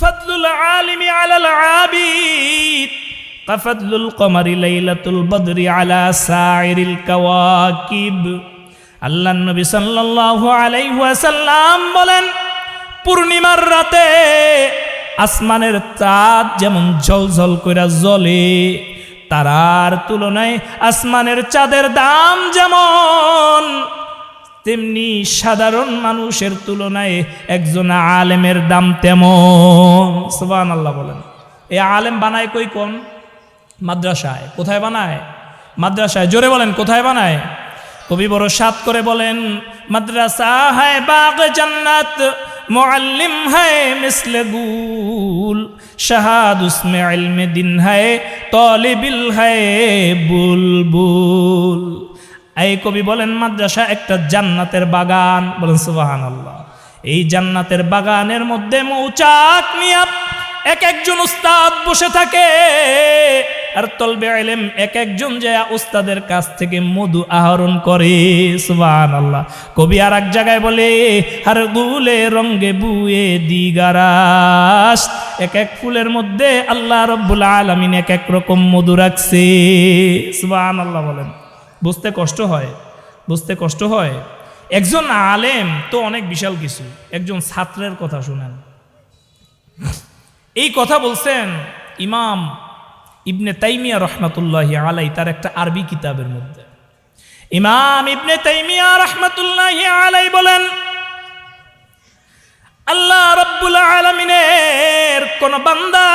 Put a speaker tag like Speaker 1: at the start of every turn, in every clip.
Speaker 1: ফাদলুল আলিমি আলাল আবিদ, কাফাদলুল কমারি লাইলাতুল বদরি আলা সাইরিল কাওয়াকিব। আল্লাহ নবী সাল্লাল্লাহু আলাইহি ওয়াসাল্লাম বলেন, পূর্ণিমার রাতে আসমানের চাঁদ যেমন ঝলঝল করে জ্বলে, তারার তুলনায় আসমানের চাঁদের দাম যেমন তেমনি সাধারণ মানুষের তুলনায় একজন আলেমের দাম তেমন। সুবান আল্লাহ বলেন। এই আলেম বানায় কই কোন? মাদ্রাসায়। কোথায় বানায়? মাদ্রাসায়। জোরে বলেন, কোথায় বানায়? কবি বড় সাত করে বলেন, মাদ্রাসা হায় বাগ জান্নাত, মুআল্লিম হায় মিসলে গুল, শাহাদ উসমে ইলমে দিন হায়, তলিবিল হায় বুলবুল। এই কবি বলেন, মাদ্রাসা একটা জান্নাতের বাগান। বলেন সুবাহান আল্লাহ এই জান্নাতের বাগানের মধ্যে মৌচাক নিয়ে এক একজন উস্তাদ বসে থাকে। আর তলবে আইলেম এক একজন যে উস্তাদের কাছ থেকে মধু আহরণ করে। সুবাহান আল্লাহ কবি আর এক জায়গায় বলে আর গুলে রঙ্গে বুয়ে দিগারাস। এক এক ফুলের মধ্যে আল্লাহ রব্বুল আলমিন এক এক রকম মধু রাখছে। সুবাহান আল্লাহ বলেন। বুঝতে কষ্ট হয়, বুঝতে কষ্ট হয়। একজন আলেম তো অনেক বিশাল কিছু, একজন ছাত্রের কথা শুনেন। এই কথা বলছেন ইমাম ইবনে তাইমিয়া রহমাতুল্লাহ আলাই তার একটা আরবি কিতাবের মধ্যে। ইমাম ইবনে তাইমিয়া রহমাতুল্লাহ আলাই বলেন, আল্লাহ রব্বুল আলমিনের কোন বান্দা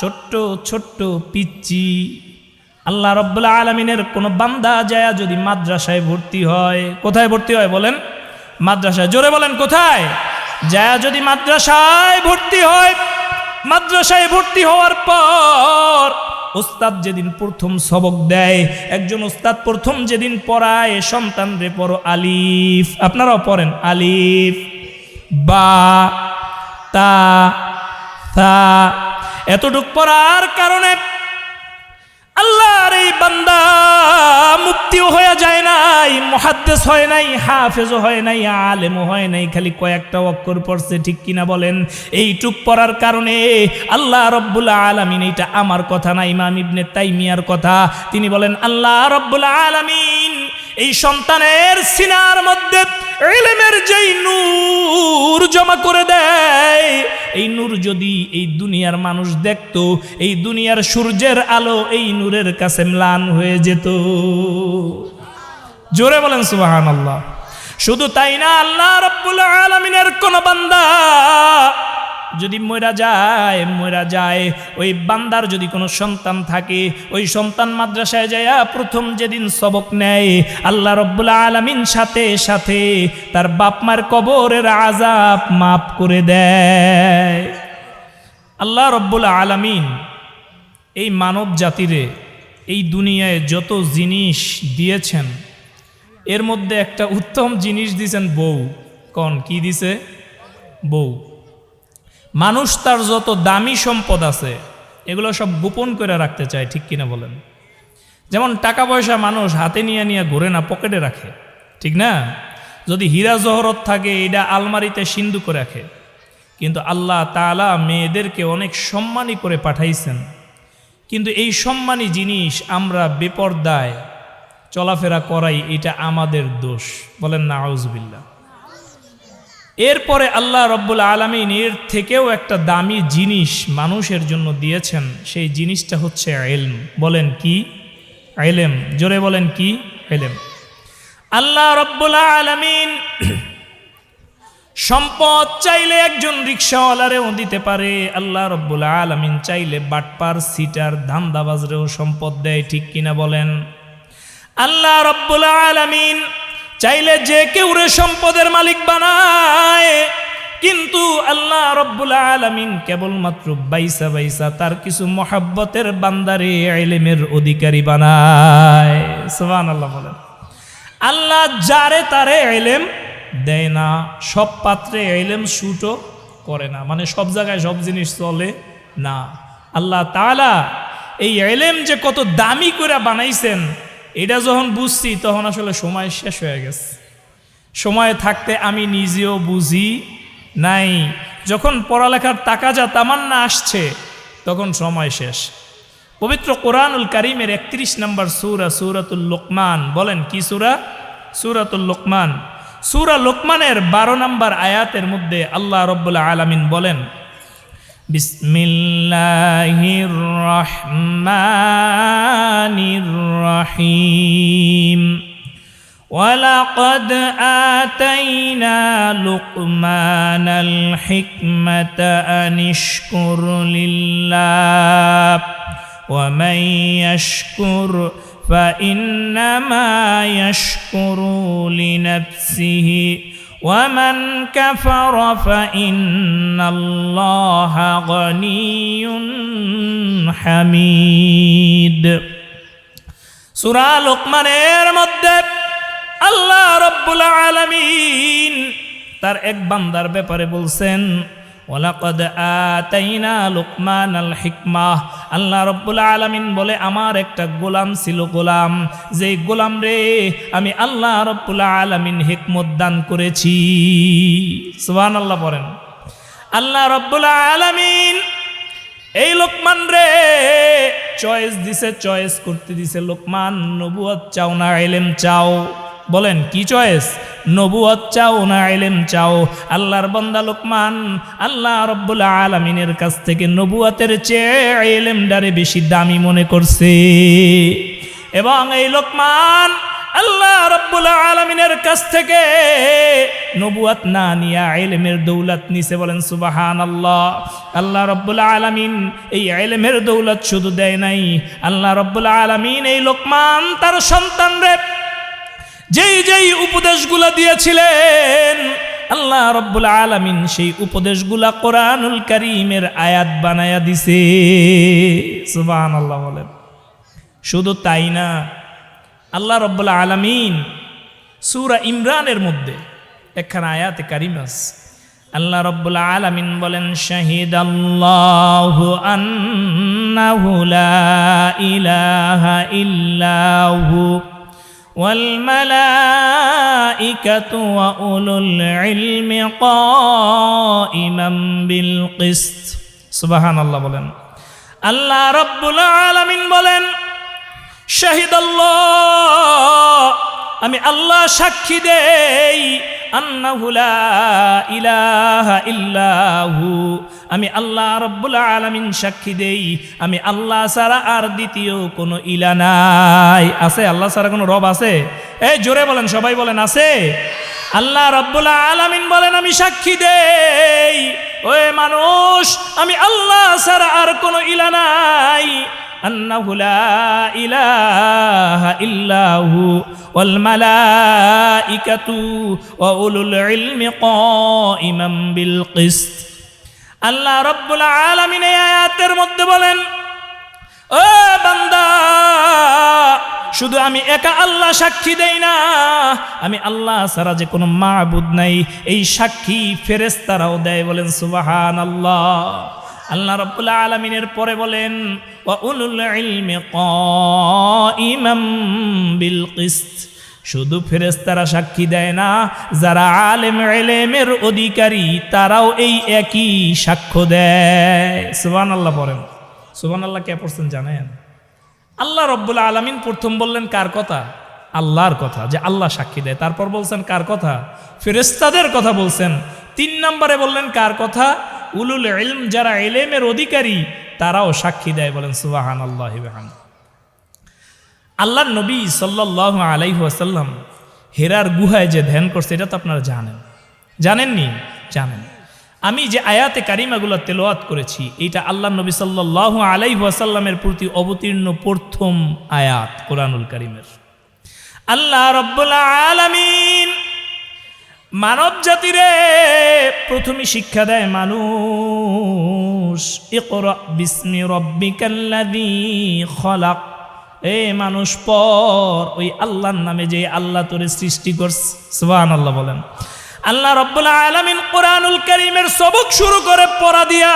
Speaker 1: ছোট্ট ছোট্ট, পিচ্চি আল্লাহ রব্বুল আলমিনের কোনো বান্দা যায় যদি মাদ্রাসায় ভর্তি হয়, কোথায় ভর্তি হয় বলেন? মাদ্রাসায়। জোরে বলেন, কোথায়? যায় যদি মাদ্রাসায় ভর্তি হয়, মাদ্রাসায় ভর্তি হওয়ার পর ওস্তাদ যেদিন প্রথম সবক দেয়, একজন ওস্তাদ প্রথম যেদিন পড়ায়, সন্তান রে পড়ো আলিফ। আপনারাও পড়েন, আলিফ, বা, তা এতটুক পড়ার কারণে আল্লাহর এই বান্দা মুক্তিও হয়ে যায় নাই মহাদ্দেশ হয় নাই, হাফেজও হয় নাই, আলেমও হয় নাই, খালি কয়েকটা অক্ষর পড়ছে, ঠিক কিনা বলেন? এইটুক পড়ার কারণে আল্লাহ রব্বুল আলমিন, এইটা আমার কথা না, ইমাম ইবনে তাইমিয়ার কথা। তিনি বলেন, আল্লাহ রব্বুল আলমিন, এই সন্তানের সিনার মধ্যে এলেমের যেই নূর জমা করে দেয় এই নূর যদি এই দুনিয়ার মানুষ দেখত, এই দুনিয়ার সূর্যের আলো এই নূরের কাছে ম্লান হয়ে যেত। জোরে বলেন সুবাহান আল্লাহ শুধু তাই না, আল্লাহ রব্বুল আলমিনের কোন বান্দা যদি মরা যায় মরা যায়। ওই বান্দার যদি কোনো সন্তান থাকে, ওই সন্তান মাদ্রাসায় যায় প্রথম যেদিন সবক নেয়, আল্লাহ রব্বুল আলমিন সাথে সাথে তার বাপ মার কবরের আজাব মাফ করে দেয়। আল্লাহ রব্বুল আলমিন এই মানব জাতিরে এই দুনিয়ায় যত জিনিস দিয়েছেন, এর মধ্যে একটা উত্তম জিনিস দিয়েছেন বউ। কন, কি দিছে? বউ। মানুষ তার যত দামি সম্পদ আছে, এগুলো সব গোপন করে রাখতে চায়, ঠিক কিনা বলেন? যেমন টাকা পয়সা মানুষ হাতে নিয়ে নিয়ে ঘুরে না, পকেটে রাখে, ঠিক না? যদি হীরা জহরত থাকে, এটা আলমারিতে সিন্ধু করে রাখে। কিন্তু আল্লাহ তালা মেয়েদেরকে অনেক সম্মানী করে পাঠাইছেন। কিন্তু এই সম্মানী জিনিস আমরা বেপর্দায় চলাফেরা করাই, এটা আমাদের দোষ, বলেন না আউজবিল্লা এরপরে আল্লাহ রব্বুল আলমিন এর থেকেও একটা দামি জিনিস মানুষের জন্য দিয়েছেন, সেই জিনিসটা হচ্ছে এলম বলেন কি? এলেম জোরে বলেন কি? এলেম আল্লাহ রব্বুল আলমিন সম্পদ চাইলে একজন রিক্সাওয়ালারেও দিতে পারে, আল্লাহ রব্বুল আলমিন চাইলে বাটপার, সিটার, ধান্দাবাজরেও সম্পদ দেয়, ঠিক কিনা বলেন? আল্লাহ রব্বুল আলমিন চাইলে যে কেউ রে সম্পদের মালিক বানায়, কিন্তু আল্লাহ রব্বুল আলমিন কেবলমাত্র বাইসা বাইসা তার কিছু মহাব্বতের বান্দারে আইলেমের অধিকারী বানায়। সোহান আল্লাহ বলেন। আল্লাহ যারে তারে আইলেম দেয় না, সব পাত্রে আইলেম শুটও করে না। মানে সব জায়গায় সব জিনিস চলে না। আল্লাহ তালা এই এলেম যে কত দামি করে বানাইছেন এটা যখন বুঝছি, তখন আসলে সময় শেষ হয়ে গেছে। সময় থাকতে আমি নিজেও বুঝি নাই। যখন পড়ালেখার যা তামান্না আসছে, তখন সময় শেষ। পবিত্র কোরআনুল কারিমের একত্রিশ নম্বর সুরা, সুরাতুল লোকমান, বলেন কি সুরা? সুরাতুল লোকমান। সুরা লোকমানের বারো নম্বর আয়াতের মধ্যে আল্লাহ রব্বুল্লা আলমিন বলেন بسم الله الرحمن الرحيم. ولقد آتينا لقمان الحكمة أن اشكر لله ومن يشكر فإنما يشكر لنفسه. ومن كفر فإن الله غني حميد সুরা লোকমানের মধ্যে আল্লাহ রব্বুল আলামিন তার এক বান্দার ব্যাপারে বলছেন ওলাকদ আতাইনা লোকমান আল হিকমাহ আল্লাহ রব্বুল আলামিন বলে, আমার একটা গোলাম ছিল গোলাম। যেই গোলাম রে, আমি আল্লাহ রব্বুল আলামিন হিকমত দান করেছি। সুবহান আল্লাহ পড়েন। আল্লাহ রব্বুল আলামিন, এই লোকমান রে, চয়েস দিছে, চয়েস করতে দিছে, লোকমান নবুয়ত চাও না, এলেম চাও। বলেন, কি চয়েস নবুয়ত চাও না এলেম চাও? আল্লাহর বন্দা লোকমান, আল্লাহ রব্বুল আলমিনের কাছ থেকে নবুয়তের চেয়ে এলেমডারে বেশি দামি মনে করছে। এবং এই লোকমান, আল্লাহ রব্বুল আলমিনের কাছ থেকে নবুয়াত না নিয়া এলেমের দৌলত নিছে বলেন সুবাহান আল্লাহ আল্লাহ রব্বুল আলমিন এই এলেমের দৌলত শুধু দেয় নাই। আল্লাহ রব্বুল আলমিন এই লোকমান তার সন্তান রে যেই যেই উপদেশগুলা দিয়েছিলেন, আল্লাহ রব্বুল আলমিন সেই উপদেশগুলা কোরআনুল করিমের আয়াত বানায়া দিছে। সুবাহান আল্লাহ বলেন। শুধু তাই না, আল্লাহ রব্বুল আলমিন সুরা ইমরানের মধ্যে একখানা আয়াতে কারিমাস আল্লাহ রব্বুল আলমিন বলেন শাহিদ আল্লাহ ইলাহা ইল্লাহু والملائكة وأولو العلم قائما بالقسط سبحان الله بولن الله رب العالمين بولن شهد الله আমি আল্লাহ সাক্ষী দেই আমি আল্লাহ রব্বুল আলামিন সাক্ষী দেই, আমি আল্লাহ ছাড়া আর দ্বিতীয় কোনো ইলা নাই। আছে? আল্লাহ ছাড়া কোনো রব আছে? এই জোরে বলেন, সবাই বলেন, আছে? আল্লাহ রব্বুল আলামিন বলেন, আমি সাক্ষী দেই। ওই মানুষ, আমি আল্লাহ ছাড়া আর কোনো ইলা নাই। أنه لا إله إلا هو والملائكة وأولو العلم قائما بالقسط আল্লাহ রব্বুল আলমিন এই আয়াতের মধ্যে বলেন ও বান্দা শুধু আমি একা আল্লাহ সাক্ষী দেই না আমি আল্লাহ ছাড়া যে কোনো মাবুদ নাই এই সাক্ষী ফেরেস্তারাও দেয় বলেন সুবাহান আল্লাহ আল্লাহ রব্বুল আলমিনের পরে বলেন বিল কিস্ত। শুধু সাক্ষী দেয় না, যারা আলেম এলেমের অধিকারী, তারাও এই একই সাক্ষ্য দেয়। সুবান আল্লাহ পড়েন। সুবান আল্লাহ কে পড়ছেন জানেন? আল্লাহ রব্বুল আলমিন প্রথম বললেন কার কথা? আল্লাহর কথা, যে আল্লাহ সাক্ষী দেয়। তারপর বলছেন কার কথা? ফেরেস্তাদের কথা বলছেন। তিন নম্বরে বললেন কার কথা? উলুল ইলম, যারা এলেমের অধিকারী, তারাও সাক্ষী দেয়, বলেন সুবাহান আল্লাহ আল্লাহ নবী সাল্লাহ আলাইহু আসাল্লাম হেরার গুহায় যে ধ্যান করছে, এটা তো আপনারা জানেন। জানেননি? জানেন। আমি যে আয়াতে কারিমাগুলো তেলোয়াত করেছি, এইটা আল্লাহ নবী সাল্লাহ আলাইহু আসাল্লামের প্রতি অবতীর্ণ প্রথম আয়াত, কোরআনুল করিমের। আল্লাহ রব্বুল আলামিন মানব জাতিরে প্রথমে শিক্ষা দেয় মানুষ বিস্মি রব্বিকাল্লাযী খলাক। এ মানুষ পর ওই আল্লাহর নামে যে আল্লাহ তোরে সৃষ্টি করছে, সুবহানাল্লাহ বলেন। আল্লাহ রব্বুল আলামিন কোরআনুল কারীমের সবক শুরু করে পড়া দিয়া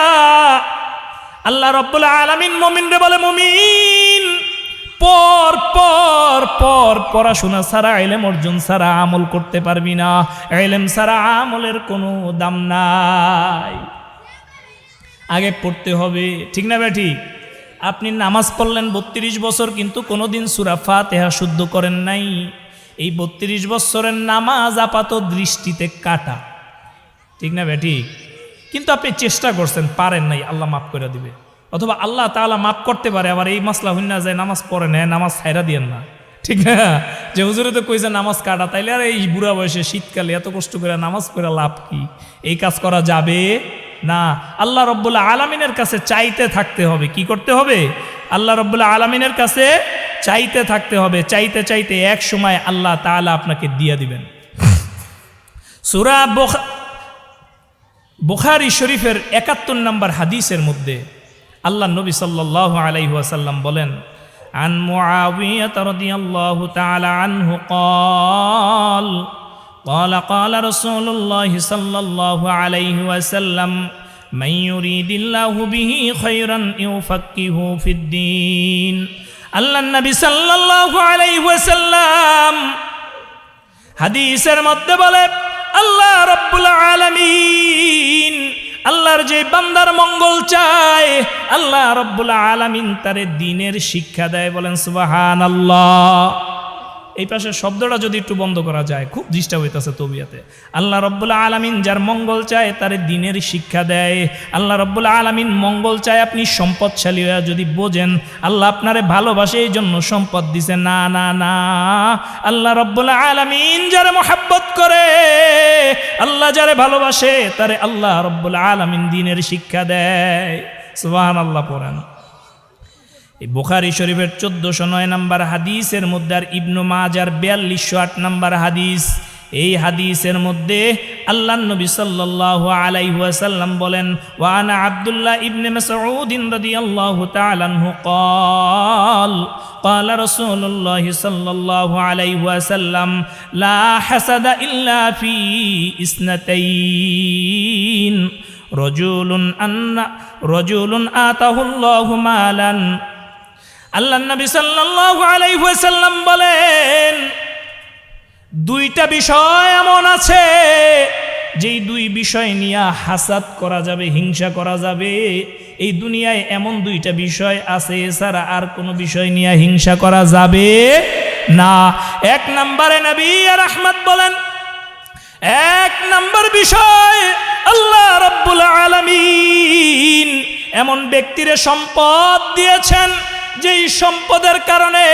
Speaker 1: আল্লাহ রব্বুল আলামিন মুমিনরে বলে, মুমিন পর পর পর পড়াশোনা ছাড়া, এলেম অর্জন ছাড়া আমল করতে পারবি না। এলেম ছাড়া আমলের কোনো দাম নাই। আগে পড়তে হবে, ঠিক না ঠিক আপনি নামাজ পড়লেন বত্রিশ বছর, কিন্তু কোনোদিন সুরা ফাতেহা শুদ্ধ করেন নাই। এই বত্রিশ বছরের নামাজ আপাত দৃষ্টিতে কাটা। ঠিক না ঠিক কিন্তু আপনি চেষ্টা করছেন, পারেন নাই, আল্লাহ মাফ করে দিবে। অথবা আল্লাহ তাআলা মাফ করতে পারে, আবার এই মাসলা হইনা যায় নামাজ পড়ে নেয়, নামাজ ছাইরা দিয়েন না। ঠিক না? যে হুজুরে তো কইছে নামাজ কাটা, তাইলে আর এই বুড়া বয়সে শীতকালে এত কষ্ট করে নামাজ পড়ে লাভ কি? এই কাজ করা যাবে? না। আল্লাহ রব্বুল্লাহ আলামিনের কাছে চাইতে থাকতে হবে। কি করতে হবে? আল্লাহ রব্বুল্লাহ আলামিনের কাছে চাইতে থাকতে হবে। চাইতে চাইতে এক সময় আল্লাহ তাআলা আপনাকে দিয়ে দিবেন। সুরা বোখা বুখারি শরীফের একাত্তর নম্বর হাদিসের মধ্যে আল্লাহ নবী সাল্লাল্লাহু আলাইহি ওয়াসাল্লাম বলেন عن معاوية رضي الله تعالى عنه قال قال قال رسول الله صلى الله عليه وسلم من يريد الله به خيرا يفقهه في الدين আল্লাহ নবী সাল্লাল্লাহু আলাইহি ওয়াসাল্লাম হাদিসের মধ্যে বলে আল্লাহ রব্বুল আলামিন আল্লাহর যে বান্দার মঙ্গল চায়, আল্লাহ রব্বুল আলামিন তারে দিনের শিক্ষা দেয় বলেন সুবাহান আল্লাহ এই পাশে শব্দটা যদি একটু বন্ধ করা যায়, খুব ডিস্টার্ব হইতেছে তবিয়াতে। আল্লাহ রব্বুল আলামিন যার মঙ্গল চায়, তারে দিনের শিক্ষা দেয়। আল্লাহ রব্বুল আলামিন মঙ্গল চায়, আপনি সম্পদশালী হয়ে যদি বোঝেন, আল্লাহ আপনারে ভালোবাসে এই জন্য সম্পদ দিছে। না না না। আল্লাহ রব্বুল আলামিন যারে মোহাব্বত করে, আল্লাহ যারে ভালোবাসে, তারে আল্লাহ রব্বুল আলামিন দিনের শিক্ষা দেয়। সুবহান আল্লাহ পড়েন। এই বুখারি শরীফের চোদ্দশো নয় নম্বর হাদিসের মধ্যে আর ইবনু মাজার বিয়াল্লিশশো আট নম্বর হাদিস এই হাদিসের মধ্যে আল্লাহ নবী সাল্লাল্লাহু আলাইহি ওয়াসাল্লাম বলেন ওয়ানা আব্দুল্লাহ ইবনে মাসউদ রাদিয়াল্লাহু তাআলা আনহু قال قال رسول الله صلى الله عليه وسلم لا حسد إلا في اثنتين رجل أن رجل آتاه الله مالا আল্লাহ নবী সাল্লাল্লাহু আলাইহি ওয়াসাল্লাম বলেন, দুইটা বিষয় এমন আছে, যেই দুই বিষয় নিয়ে হাসাদ করা যাবে, হিংসা করা যাবে। এই দুনিয়ায় এমন দুইটা বিষয় আছে, এছাড়া আর কোনো বিষয় নিয়ে হিংসা করা যাবে না। এক নম্বরে নবী আর আহমদ বলেন, এক নম্বর বিষয়, আল্লাহ রব্বুল আলামিন এমন ব্যক্তিরে সম্পদ দিয়েছেন যেই সম্পদের কারণে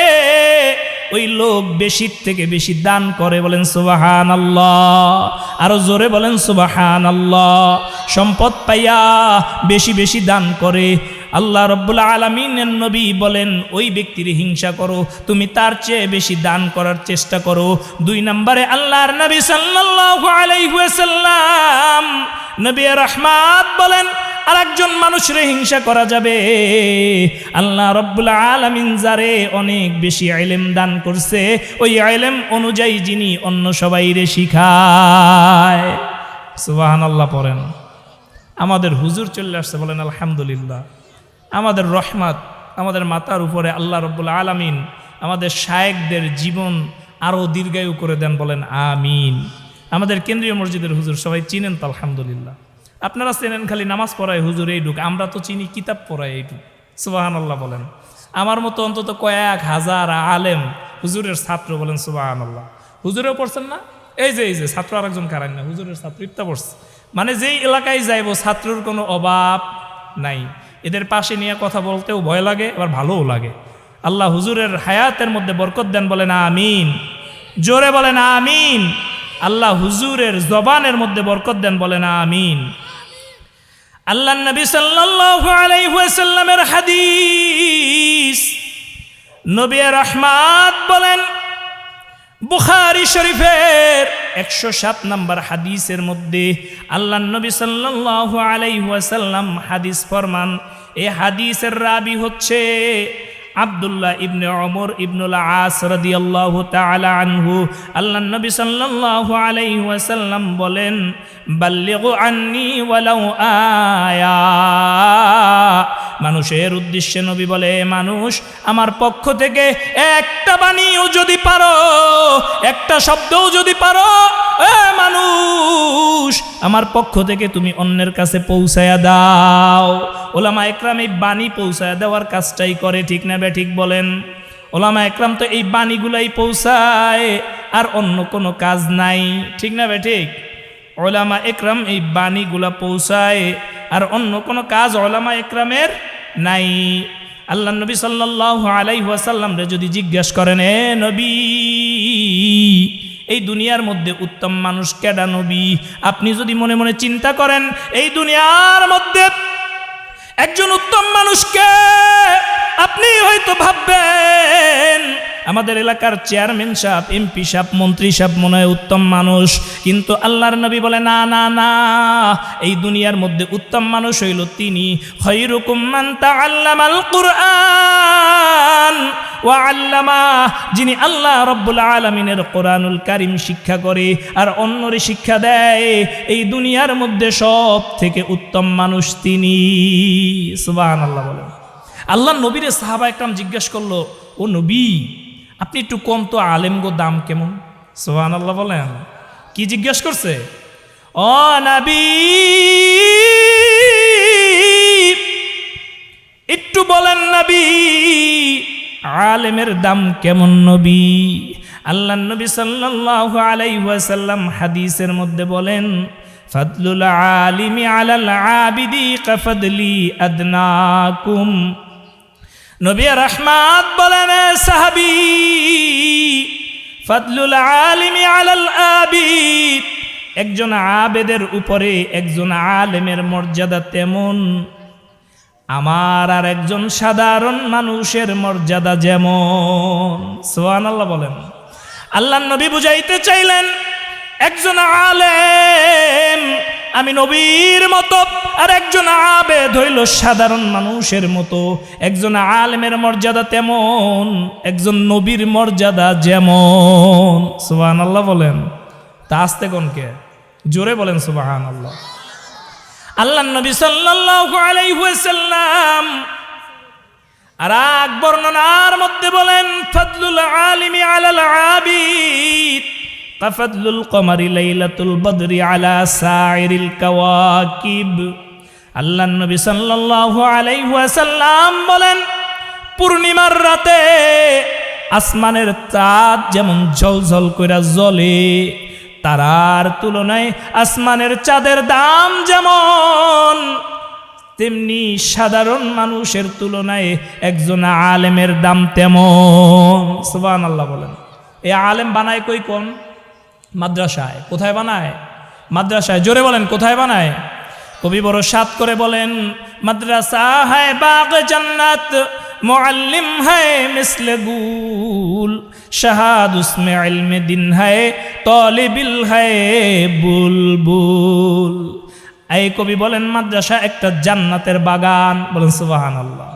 Speaker 1: ওই লোক বেশির থেকে বেশি দান করে বলেন সুবাহান আল্লাহ আরও জোরে বলেন সুবাহান আল্লাহ সম্পদ পাইয়া বেশি বেশি দান করে। আল্লাহ রব্বুল আলমিনের নবী বলেন, ওই ব্যক্তির হিংসা করো, তুমি তার চেয়ে বেশি দান করার চেষ্টা করো। দুই নম্বরে আল্লাহর নবী সাল্লাল্লাহু আলাইহি ওয়াসাল্লাম নবী রহমাত বলেন আর একজন মানুষের হিংসা করা যাবে। আল্লাহ রব্বুল আলমিন যারে অনেক বেশি আইলেম দান করছে, ওই আইলেম অনুযায়ী যিনি অন্য সবাইরে শিখায়। সুবাহান আল্লাহ পড়েন। আমাদের হুজুর চলে আসছে, বলেন আলহামদুলিল্লাহ। আমাদের রহমাত, আমাদের মাতার উপরে আল্লাহ রব্বুল আলমিন আমাদের শায়েকদের জীবন আরও দীর্ঘায়ু করে দেন, বলেন আমিন। আমাদের কেন্দ্রীয় মসজিদের হুজুর সবাই চিনেন তো, আলহামদুলিল্লাহ। আপনারা চেনেন খালি নামাজ পড়ায় হুজুর এইটুক, আমরা তো চিনি কিতাব পড়ায় এইটুক। সুবাহান আল্লাহ বলেন। আমার মতো অন্তত কয়েক হাজার আলেম হুজুরের ছাত্র বলেন সুবাহান আল্লাহ হুজুরেও পড়ছেন না? এই যে এই যে, ছাত্র আরেকজন কারান না, হুজুরের ছাত্র ইফতা পড়ছে। মানে যেই এলাকায় যাইব, ছাত্রর কোনো অভাব নাই। এদের পাশে নিয়ে কথা বলতেও ভয় লাগে, আবার ভালোও লাগে। আল্লাহ হুজুরের হায়াতের মধ্যে বরকত দেন, বলেন আমিন। জোরে বলেন আমিন। আল্লাহ হুজুরের জবানের মধ্যে বরকত দেন, বলেন আমিন। আল্লাহ নবী ওয়াসাল্লামের হাদিস। নবী রহমাত বলেন, বুখারি শরীফের একশো সাত নম্বর হাদিসের মধ্যে আল্লাহ নবী সাল্লাল্লাহু আলাইহি ওয়াসাল্লাম হাদিস ফরমান, এ হাদিসের রাবি হচ্ছে আব্দুল্লাহ ইবনে অমর ইবনুল আস রাদিয়াল্লাহু তালা আনহু, আল্লাহ নবী সাল্লাল্লাহু আলাইহি বলেন, বাল্লিগু আন্নি ওয়ালাউ আয়া। মানুষের উদ্দেশ্যে নবী বলে মানুষ, আমার পক্ষ থেকে একটা বাণীও যদি পারো, একটা শব্দও যদি পারো মানুষ, আমার পক্ষ থেকে তুমি অন্যের কাছে পৌঁছায়া দাও। ওলামা একরাম এই বাণী পৌঁছায়া দেওয়ার কাজটাই করে, ঠিক না বে, ঠিক বলেন? ওলামা একরাম তো এই বাণীগুলাই পৌঁছায়, আর অন্য কোনো কাজ নাই, ঠিক না বে, ঠিক? ওলামা একরাম এই বাণীগুলা পৌঁছায়, আর অন্য কোনো কাজ ওলামা একরামের নাই। আল্লাহ নবী সাল্লাহ আলাই ওয়াসাল্লাম রে যদি জিজ্ঞেস করেন, এ নবী, এই দুনিয়ার মধ্যে উত্তম মানুষ কেডা নবী? আপনি যদি মনে মনে চিন্তা করেন, এই দুনিয়ার মধ্যে একজন উত্তম মানুষকে আপনি হয়তো ভাববেন আমাদের এলাকার চেয়ারম্যান সাহেব, এমপি সাহেব, মন্ত্রী সাহেব মনে হয় উত্তম মানুষ। কিন্তু আল্লাহর নবী বলে, না না না, এই দুনিয়ার মধ্যে উত্তম মানুষ হইল তিনি। খৈরুকুম মান তাআল্লামাল কুরআন। ওয়া আল্লামা, যিনি আল্লাহ রব্বুল আলমিনের কোরআনুল কারিম শিক্ষা করে আর অন্যরে শিক্ষা দেয়। এই দুনিয়ার মধ্যে সব থেকে উত্তম মানুষ তিনি। সুবাহ আল্লাহ বলেন। আল্লাহ নবীরে সাহাবা একরাম জিজ্ঞাসা করল, ও নবী আপনি একটু কম তো আলেম গো, দাম কেমন? সোহান আল্লাহ বলেন। কি জিজ্ঞেস করছে? ও নবী! একটু বলেন নবী, আলেমের দাম কেমন নবী? আল্লাহ নবী সাল্লাল্লাহু আলাইহি ওয়াসাল্লাম হাদিসের মধ্যে বলেন, ফাদলুল আলিমি আলাল আবিদি কাফাদলি আদনাকুম। নবী রহমাত বলেন সাহাবি, ফাদলুল আলিমি আলাল আবিদ। একজন আবেদের উপরে একজন আলেমের মর্যাদা তেমন। আমার আর একজন সাধারণ মানুষের মর্যাদা যেমন। সোহান আল্লাহ বলেন। আল্লাহ নবী বুঝাইতে চাইলেন, একজন আলেম আমি নবীর মতো, আর একজন আবেদ হইল সাধারণ মানুষের মতো। একজন আলেমের মর্যাদা তেমন, একজন নবীর মর্যাদা যেমন। সুবাহান আল্লাহ বলেন। তা আসতে কোনকে জোরে বলেন সুবাহান আল্লাহ আল্লাহ নবী ওয়াসাল্লাম আর এক বর্ণনার মধ্যে বলেন, ফাদলুল আলিমি আলাল আবিদ। কমারি লাইলাতুল আলা বলেন, পূর্ণিমার রাতে আসমানের চাঁদ যেমন ঝলঝল কইরা জ্বলে, তারার তুলনায় আসমানের চাঁদের দাম যেমন, তেমনি সাধারণ মানুষের তুলনায় একজন আলেমের দাম তেমন। সুবান আল্লাহ বলেন। এই আলেম বানায় কই কোন? মাদ্রাসায়, কোথায় বানায়? মাদ্রাসায়, জোরে বলেন, কোথায় বানায়? কবি বড় সাত করে বলেন, মাদ্রাসা হায় বাগ জান্নাত, মুআল্লিম হায় মিসলে গুল শাহাদ উসমে ইলমে দিন হায় ہے হায় বুলবুল। এই কবি বলেন, মাদ্রাসা একটা জান্নাতের বাগান। বলেন, সুবহানাল্লাহ।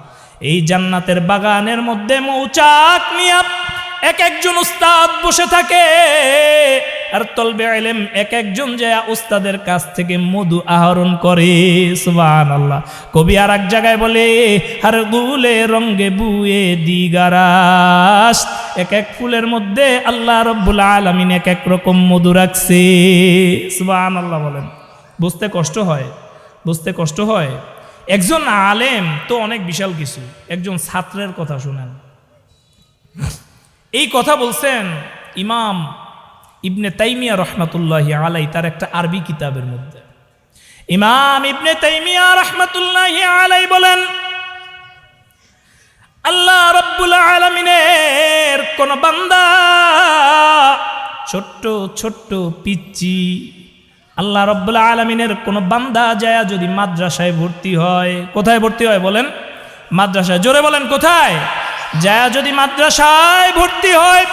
Speaker 1: এই জান্নাতের বাগানের মধ্যে মৌচাক নিয়ে এক একজন উস্তাদ বসে থাকে। আর তলবে আইলেম এক একজন যায় উস্তাদের কাছ থেকে মধু আহরণ করে সুবাহান আল্লাহ কবি আর এক জায়গায় বলে আর গুলে রঙ্গে বুয়ে দিগারাস। এক এক ফুলের মধ্যে আল্লাহ রব্বুল আলমিন এক এক রকম মধু রাখছে সুবাহান আল্লাহ বলেন। বুঝতে কষ্ট হয়, বুঝতে কষ্ট হয়। একজন আলেম তো অনেক বিশাল কিছু, একজন ছাত্রের কথা শুনেন। এই কথা বলছেন ইমাম ইবনে তাইমিয়া রহমাতুল্লাহ আলাই তার একটা আরবি কিতাবের মধ্যে। ইমাম ইবনে তাইমিয়া রহমাতুল্লাহ আলাই বলেন, আল্লাহ রব্বুল আলমিনের কোন বান্দা ছোট্ট ছোট্ট, পিচ্চি, আল্লাহ রব্বুল্লা আলমিনের কোনো বান্দা যায় যদি মাদ্রাসায় ভর্তি হয়, কোথায় ভর্তি হয় বলেন? মাদ্রাসায়। জোরে বলেন, কোথায়? যায় যদি মাদ্রাসায় ভর্তি হয়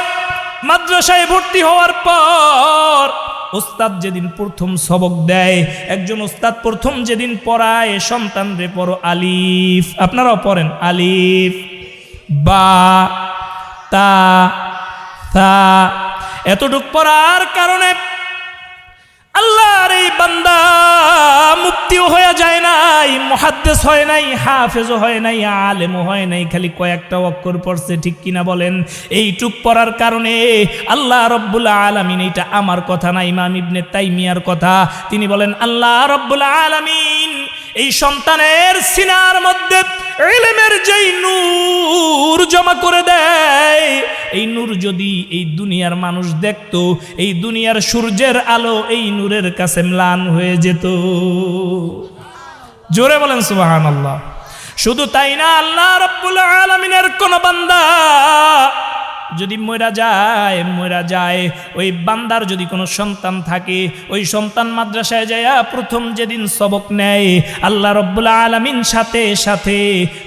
Speaker 1: মাদ্রাসায় ভর্তি হওয়ার পর ওস্তাদ যেদিন প্রথম সবক দেয়, একজন ওস্তাদ প্রথম যেদিন পড়ায়, সন্তান রে পড়ো আলিফ। আপনারাও পড়েন আলিফ। বা, তা তা। এতটুক পড়ার কারণে আল্লাহর এই বান্দা মুক্তিও হয়ে যায় নাই মহাদ্দেশ হয় নাই, হাফেজও হয় নাই, আলেমও হয় নাই, খালি কয়েকটা অক্ষর পড়ছে, ঠিক কিনা বলেন? এইটুক পড়ার কারণে আল্লাহ রব্বুল আলামিন, এইটা আমার কথা না, ইমাম ইবনে তাইমিয়ার কথা। তিনি বলেন, আল্লাহ রব্বুল আলামিন, এই সন্তানের সিনার মধ্যে এলেমের যেই নূর জমা করে দেয়, এই নূর যদি এই দুনিয়ার মানুষ দেখত, এই দুনিয়ার সূর্যের আলো এই নূরের কাছে ম্লান হয়ে যেত। জোরে বলেন সুবাহান আল্লাহ শুধু তাই না, আল্লাহ রব্বুল আলমিনের কোন বান্দা যদি মরা যায় মরা যায়। ওই বান্দার যদি কোনো সন্তান থাকে, ওই সন্তান মাদ্রাসায় যায় প্রথম যেদিন সবক নেয়, আল্লাহ রব্বুল আলমিন সাথে সাথে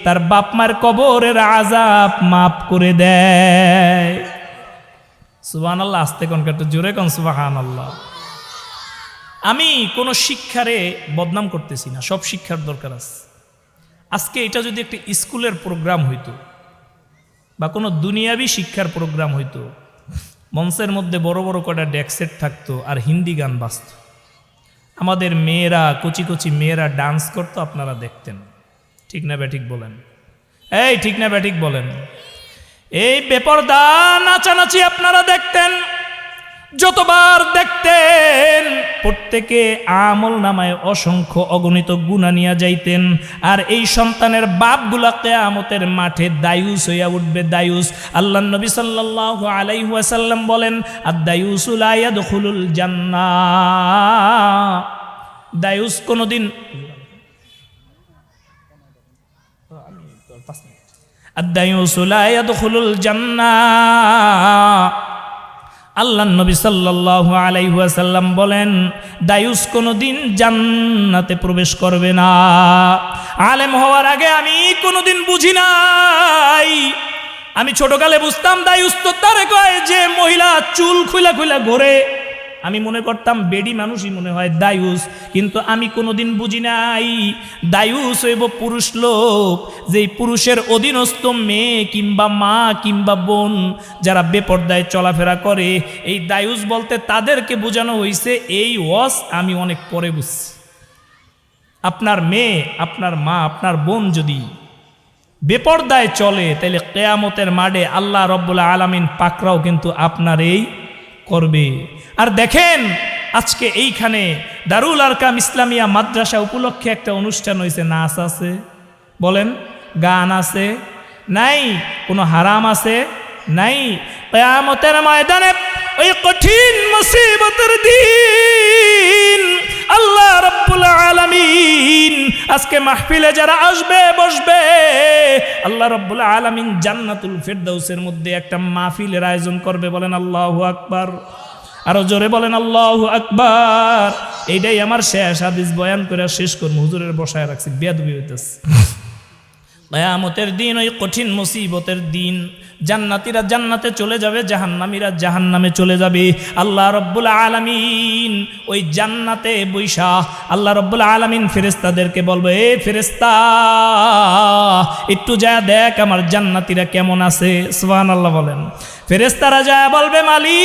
Speaker 1: তার বাপ মার কবরের আজাব মাফ করে দেয়। সুবাহ আল্লাহ আসতে কোন জোরে কন সুবাহান আল্লাহ আমি কোনো শিক্ষারে বদনাম করতেছি না, সব শিক্ষার দরকার আছে। আজকে এটা যদি একটা স্কুলের প্রোগ্রাম হইতো বা কোনো দুনিয়াবি শিক্ষার প্রোগ্রাম হইতো, মঞ্চের মধ্যে বড় বড় কটা ডেকসেট থাকতো আর হিন্দি গান বাজত। আমাদের মেয়েরা, কচি কচি মেয়েরা ডান্স করতো, আপনারা দেখতেন। ঠিক না ব্যাঠিক বলেন? এই ঠিক না ব্যাঠিক বলেন। এই বেপরদা নাচানাচি আপনারা দেখতেন। যতবার দেখতেন, প্রত্যেকে আমল নামায় অসংখ্য অগণিত গুণা নিয়ে যাইতেন। আর এই সন্তানের বাপগুলা কেয়ামতের মাঠে দায়ুস হইয়া উঠবে, দায়ুস। আল্লাহ নবী সাল্লাহ আলাইহাসাল্লাম বলেন আর দায়ুসুল আয়াদুল জান্না দায়ুস কোনোদিন আদায়ুসুল আয়াদুল জান্না আল্লাহ নবী সাল্লাল্লাহু আলাইহি বলেন, দায়ুস কোনোদিন জান্নাতে প্রবেশ করবে না। আলেম হওয়ার আগে আমি কোনোদিন বুঝি নাই। আমি ছোটকালে বুঝতাম, দায়ুস তো তারে কয় যে মহিলা চুল খুলা খুলা ঘোরে। আমি মনে করতাম বেডি মানুষই মনে হয় দায়ুস, কিন্তু আমি কোনোদিন বুঝি নাই, দায়ুস হইব পুরুষ লোক, যেই পুরুষের অধীনস্থ মেয়ে কিংবা মা কিংবা বোন যারা বেপর্দায় চলাফেরা করে, এই দায়ুস বলতে তাদেরকে বোঝানো হয়েছে এই ওয়াস আমি অনেক পরে বুঝছি। আপনার মেয়ে, আপনার মা, আপনার বোন যদি বেপর্দায় চলে তাহলে কেয়ামতের মাডে আল্লাহ রব্বুল্লা আলামিন পাকরাও কিন্তু আপনার এই করবে। আর দেখেন, আজকে এইখানে দারুল আরকাম ইসলামিয়া মাদ্রাসা উপলক্ষে একটা অনুষ্ঠান হয়েছে, নাচ আছে। বলেন, গান আছে, নাই, কোনো হারাম আছে। নাই। কেয়ামতের ময়দানে ওই কঠিন মুসিবতের দিন আল্লাহ রব্বুল আলামিন আজকে মাহফিলে যারা আসবে, বসবে, আল্লাহ রব্বুল আলামিন জান্নাতুল ফেরদাউসের মধ্যে একটা মাহফিলের আয়োজন করবে বলেন আল্লাহু আকবার। আরও জোরে বলেন আল্লাহু আকবার। এইটাই আমার শেষ হাদিস বয়ান করে শেষ করব। হুজুরের বসায় রাখছি বেদবি হইতেছে। কেয়ামতের দিন, ওই কঠিন মুসিবতের দিন। জান্নাতিরা জান্নাতে চলে যাবে, জাহান্নামীরা জাহান্নামে চলে যাবে। আল্লাহ রব্বুল আলমিন ওই জান্নাতে বৈশা, আল্লাহ রব্বুল আলমিন ফেরেস্তাদেরকে বলব, এ ফেরেস্তা একটু যা দেখ আমার জান্নাতিরা কেমন আছে। সোহান আল্লাহ বলেন। ফেরেস্তারা যা বলবে মালি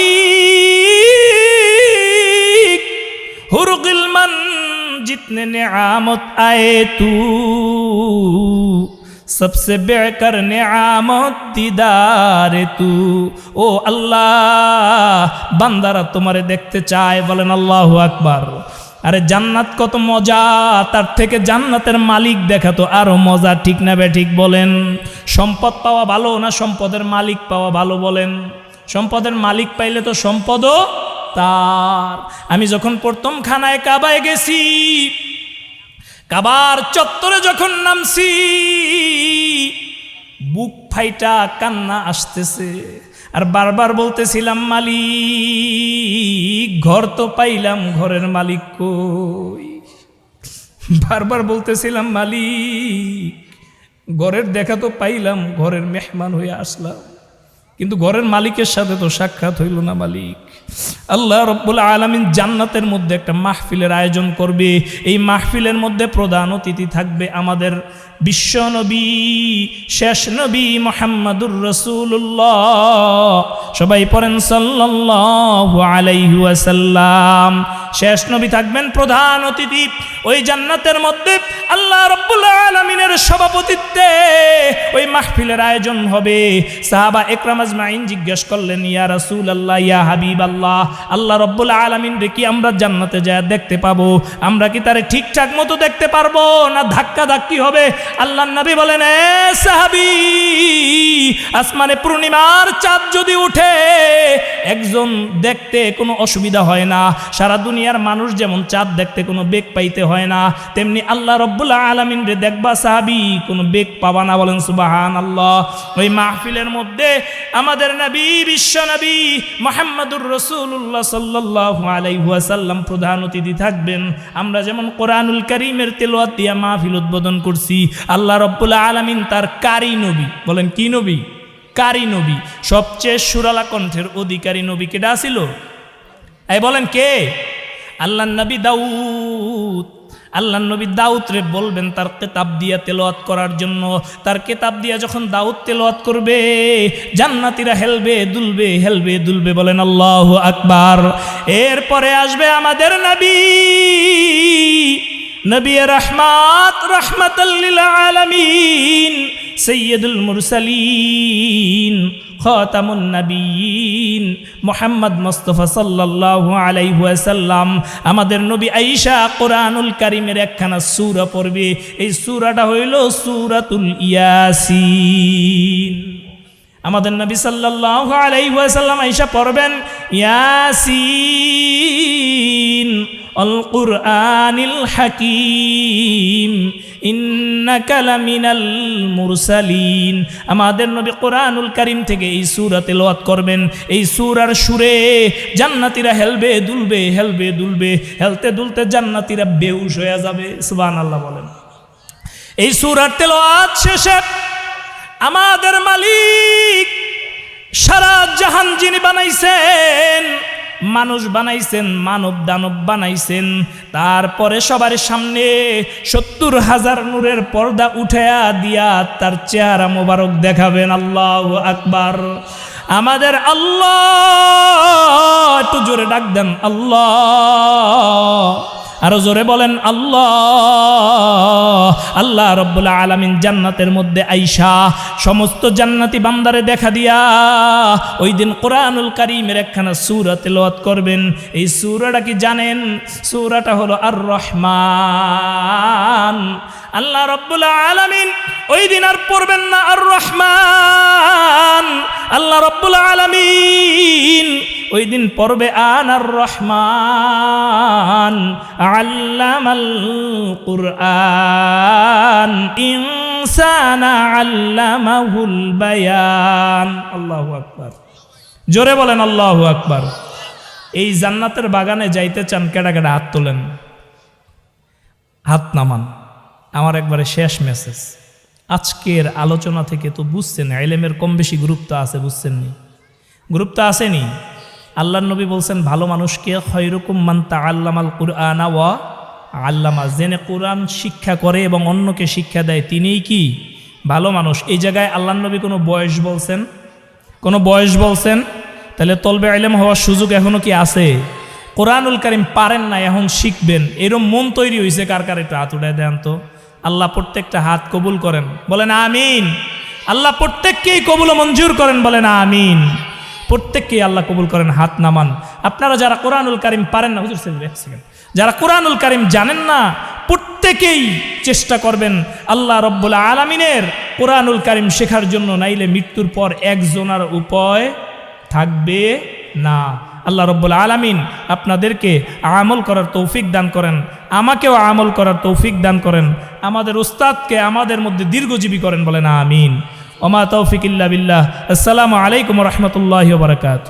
Speaker 1: হুরুগিলমান জিতনে আমত আয়ে তু। সবসে বেকার নেয়ামত দিদারে তু ও আল্লাহ বান্দারা তোমারে দেখতে চায় বলেন আল্লাহ আকবার। আরে জান্নাত কত মজা, তার থেকে জান্নাতের মালিক দেখাতো আরও মজা, ঠিক না বে ঠিক বলেন। সম্পদ পাওয়া ভালো না সম্পদের মালিক পাওয়া ভালো বলেন। সম্পদের মালিক পাইলে তো সম্পদও তার। আমি যখন প্রথম খানায় কাবায় গেছি কাবার চত্বরে যখন নামছি, বুক ফাইটা কান্না আসতেছে। আর বারবার বলতেছিলাম, মালিক, ঘর তো পাইলাম, ঘরের মালিক কই? বারবার বলতেছিলাম, মালিক, ঘরের দেখা তো পাইলাম, ঘরের মেহমান হয়ে আসলাম। কিন্তু ঘরের মালিকের সাথে তো সাক্ষাৎ হইল না, মালিক। আল্লাহ রব্বুল আলমিন জান্নাতের মধ্যে একটা মাহফিলের আয়োজন করবে। এই মাহফিলের মধ্যে প্রধান অতিথি থাকবে আমাদের বিশ্ব নবী, শেষ নবী মোহাম্মদুর রসুল্লাহ সবাই পড়েন সাল্লাল্লাহু আলাইহি শেষ নবী থাকবেন প্রধান অতিথি। ওই জান্নাতের মধ্যে আল্লাহ রব্বুল আলমিনের সভাপতিত্বে ওই মাহফিলের আয়োজন হবে। সাহাবা একরাম আজমাইন জিজ্ঞেস করলেন, ইয়া রসুল আল্লাহ ইয়া হাবিব আল্লাহ আল্লাহ রব্বুল আলমিন রে কি আমরা জান্নাতে যা দেখতে পাবো? আমরা কি তারে ঠিকঠাক মতো দেখতে পারব? না ধাক্কা ধাক্কি হবে? আল্লাহ নবী বলেন, এ সাহাবি, আসমানে পূর্ণিমার চাঁদ যদি উঠে, একজন দেখতে কোনো অসুবিধা হয় না। সারা দুনিয়ার মানুষ যেমন চাঁদ দেখতে কোনো বেগ পাইতে হয় না, তেমনি আল্লাহ রব্বুল্লাহ আলমিন রে দেখবা সাহাবি কোনো বেগ পাবা না। বলেন সুবাহান আল্লাহ ওই মাহফিলের মধ্যে আমাদের নবী, বিশ্ব নবী মোহাম্মদুর রসুল্লাহ সাল্লাহ আলাইহাসাল্লাম প্রধান অতিথি থাকবেন। আমরা যেমন কোরআনুল করিমের তেলোয়াত দিয়া মাহফিল উদ্বোধন করছি, আল্লাহ রব্বুল্লা আলমিন তার কারি নবী। বলেন, কি নবী? কারি নবী। সবচেয়ে সুরালা কণ্ঠের অধিকারী নবী কেটা আসিল এই বলেন, কে? আল্লাহ নবী দাউদ আল্লাহ নবী দাউদ রে বলবেন, তার কেতাব দিয়া তেলোয়াত করার জন্য, তার কেতাব দিয়া যখন দাউদ তেলোয়াত করবে, জান্নাতিরা হেলবে, দুলবে হেলবে, দুলবে বলেন আল্লাহ আকবার। এরপরে আসবে আমাদের নবী। নবী রহমাত রহমতাল্লিল আলমিন, সৈয়দুল মুরসালিন। খতামুন নবীন মোহাম্মদ মুস্তফা সাল্লাল্লাহু আলাইহি ওয়াসাল্লাম। আমাদের নবী আয়েশা কোরআনুল কারীমের একখানা সূরা পড়বে। এই সূরাটা হইল সূরাতুল ইয়াসিন। আমাদের নবী সাল্লাল্লাহু আলাইহি ওয়াসাল্লাম আয়েশা পড়বেন, ইয়াসিন। আল হাকিম, ইন্নাকা লামিনাল মুরসালিন। আমাদের নবী কোরআনুল কারীম থেকে এই সূরা তেলাওয়াত করবেন। এই সূরার সুরে জান্নাতীরা হেলবে, দুলবে হেলবে, দুলবে, হেলতে দুলতে জান্নাতীরা বেহুশ হয়ে যাবে, সুবহানাল্লাহ বলেন। এই সূরার তেলাওয়াত শেষে আমাদের মালিক সারা জাহান যিনি বানাইছেন মানুষ বানাইছেন, মানব দানব বানাইছেন। তারপরে সবার সামনে সত্তর হাজার নূরের পর্দা উঠায়া দিয়া তার চেহারা মোবারক দেখাবেন, আল্লাহ আকবার। আমাদের আল্লাহ, একটু জোরে ডাক দেন, আল্লাহ। আরও জোরে বলেন, আল্লাহ আল্লাহ রব্বুল আলমিন জান্নাতের মধ্যে আইসা সমস্ত জান্নাতি বান্দারে দেখা দিয়া ওই দিন কোরআনুল কারিমের একখানা সুরা তেলাওয়াত করবেন। এই সুরাটা কি জানেন? সুরাটা হলো আর রহমান আল্লাহ রব্বুল আলমিন ওই দিন আর পড়বেন না আর রহমান আল্লাহ রব্বুল আলমিন ওই দিন পড়বে আনার রহমান, আল্লামাল কুরআন, ইনসানা আল্লামাহুল বায়ান। আল্লাহু আকবার। জোরে বলেন আল্লাহু আকবার। এই জান্নাতের বাগানে যাইতে চান, কেডা কেডা হাত তোলেন? হাত নামান। আমার একবারে শেষ মেসেজ। আজকের আলোচনা থেকে তো বুঝছেন, এলেমের কম বেশি গুরুত্ব আছে বুঝছেন নি গুরুত্ব আসেনি? আল্লাহ নবী বলছেন, ভালো মানুষকে খৈরকম মান তা আল্লামাল কুরআনা ওয়া আল্লামা। জেনে কোরআন শিক্ষা করে এবং অন্যকে শিক্ষা দেয়, তিনিই কি? ভালো মানুষ। এই জায়গায় আল্লাহ নবী কোনো বয়স বলছেন? কোনো বয়স বলছেন? তাহলে তলবে আইলেম হওয়ার সুযোগ এখনও কি আছে? কোরআনুল করিম পারেন না, এখন শিখবেন। এরম মন তৈরি হয়েছে কার কার? একটু হাত উঠায় দেন তো। আল্লাহ প্রত্যেকটা হাত কবুল করেন। বলেন, আমিন। আল্লাহ প্রত্যেককেই কবুল ও মঞ্জুর করেন। বলেন, আমিন। প্রত্যেককেই আল্লাহ কবুল করেন, হাত নামান আপনারা যারা কোরআনুল কারিম পারেন না, হুজুর সেকেন্ড। যারা কোরআনুল কারিম জানেন না, প্রত্যেকেই চেষ্টা করবেন আল্লাহ রব্বুল আলমিনের কোরআনুল কারিম শেখার জন্য, নাইলে মৃত্যুর পর একজনার উপায় থাকবে না। আল্লাহ রব্বুল আলামিন আপনাদেরকে আমল করার তৌফিক দান করেন, আমাকেও আমল করার তৌফিক দান করেন, আমাদের উস্তাদকে আমাদের মধ্যে দীর্ঘজীবী করেন বলেন, আমিন। ওমা তৌফিক ইল্লা বিল্লাহ। আসসালামু আলাইকুম রহমতুল্লাহ বারকাত